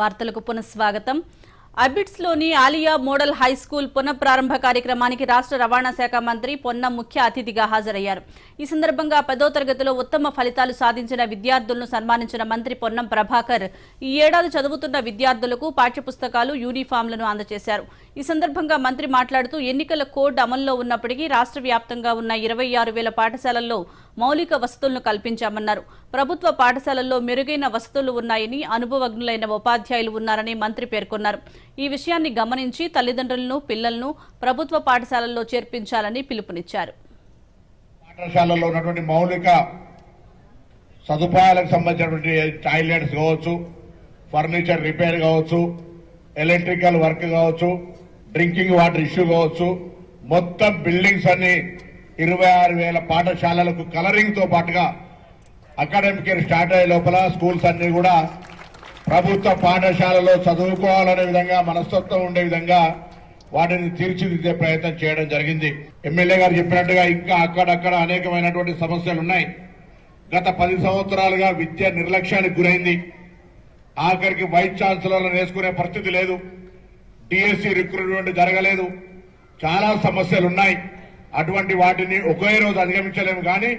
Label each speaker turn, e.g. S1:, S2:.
S1: వార్తలకు పునఃస్వాగతం. అబిడ్స్లోని ఆలియా మోడల్ హై స్కూల్ పునఃప్రారంభ కార్యక్రమానికి రాష్ట్ర రవాణా శాఖ మంత్రి పొన్నం ముఖ్య అతిథిగా హాజరయ్యారు. ఈ సందర్భంగా పదో తరగతిలో ఉత్తమ ఫలితాలు సాధించిన విద్యార్థులను సన్మానించిన మంత్రి పొన్నం ప్రభాకర్ ఈ ఏడాది చదువుతున్న విద్యార్థులకు పాఠ్యపుస్తకాలు యూనిఫామ్లను అందజేశారు. ఈ సందర్భంగా మంత్రి మాట్లాడుతూ ఎన్నికల కోడ్ అమల్లో ఉన్నప్పటికీ రాష్ట్ర వ్యాప్తంగా ఉన్న ఇరవై ఆరు వేల పాఠశాలల్లో మౌలిక వసతులను కల్పించామన్నారు. ప్రభుత్వ పాఠశాలల్లో మెరుగైన వసతులు ఉన్నాయని అనుభవజ్ఞులైన ఉపాధ్యాయులు ఉన్నారని మంత్రి పేర్కొన్నారు. ఈ విషయాన్ని గమనించి తల్లిదండ్రులను పిల్లలను ప్రభుత్వ పాఠశాలల్లో చేర్పించాలని పిలుపునిచ్చారు.
S2: పాఠశాలలో ఉన్నటువంటి మౌలిక సదుపాయాలకు సంబంధించినటువంటి టాయిలెట్స్ కావచ్చు ఫర్నిచర్ రిపేర్ కావచ్చు ఎలక్ట్రికల్ వర్క్ కావచ్చు డ్రింకింగ్ వాటర్ ఇష్యూ కావచ్చు. మొత్తం బిల్డింగ్స్ అన్ని ఇరవై ఆరు వేల పాఠశాలలకు కలరింగ్తో పాటుగా అకాడమిక్ ఇయర్ స్టార్ట్ అయ్యే లోపల స్కూల్స్ అన్ని కూడా ప్రభుత్వ పాఠశాలలో చదువుకోవాలనే విధంగా మనస్తత్వం ఉండే విధంగా వాటిని తీర్చిదిద్దే ప్రయత్నం చేయడం జరిగింది. ఎమ్మెల్యే గారు చెప్పినట్టుగా ఇంకా అక్కడక్కడ అనేకమైనటువంటి సమస్యలు ఉన్నాయి. గత పది సంవత్సరాలుగా విద్య నిర్లక్ష్యానికి గురైంది. ఆఖరికి వైస్ ఛాన్సలర్లను వేసుకునే పరిస్థితి లేదు. డిఎస్సి రిక్రూట్మెంట్ జరగలేదు. చాలా సమస్యలు ఉన్నాయి అటువంటి వాటిని ఒకే రోజు అధిగమించలేము. కానీ